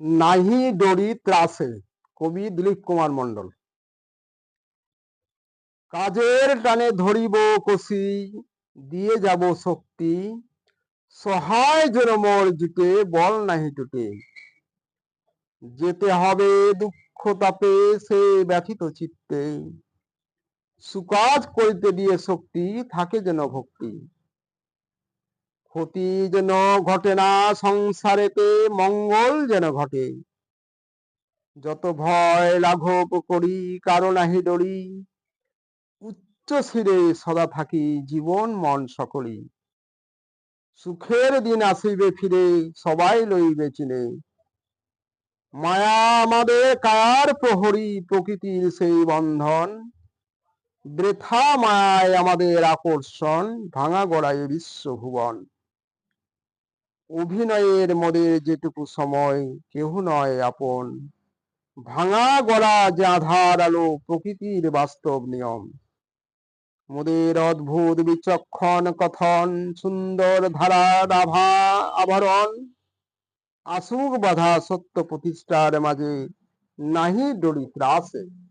নাহি ডরি ত্রাসে, কবি দিলীপ কুমার মন্ডল কাজের টানে ধরিব কষি, দিয়ে যাব শক্তি, সহায় যেন মোর বল নাহি টুটে। যেতে হবে দুঃখ তাপে, সে ব্যথিত চিত্তে। সুকাজ করিতে দিয়ে শক্তি, থাকে যেন ভক্তি। ক্ষতি যেন ঘটে না, সংসারেতে মঙ্গল যেন ঘটে। যত ভয় লাঘব করি, কারও নাহি ডরি। উচ্চ শিরে সদা থাকি জীবন মন সকলি। সুখের দিন আসিবে ফিরে, সবাই লইবে চিনে। মায়া আমাদের কার প্রহরী, প্রকৃতির সেই বন্ধন। বৃথা মায়ায় আমাদের আকর্ষণ, ভাঙা গড়ায় বিশ্ব ভুবন। অভিনয়ের মোদের যেটুকু সময়, কেহ নয় আপন। ভাঙা গলা যে আধার আলো, প্রকৃতির বাস্তব নিয়ম। মোদের অদ্ভুত বিচক্ষণ কথন, সুন্দর ধারার আভা আভরণ আসুক বাধা সত্য প্রতিষ্ঠার মাঝে, নাহি ডরি ত্রাসে।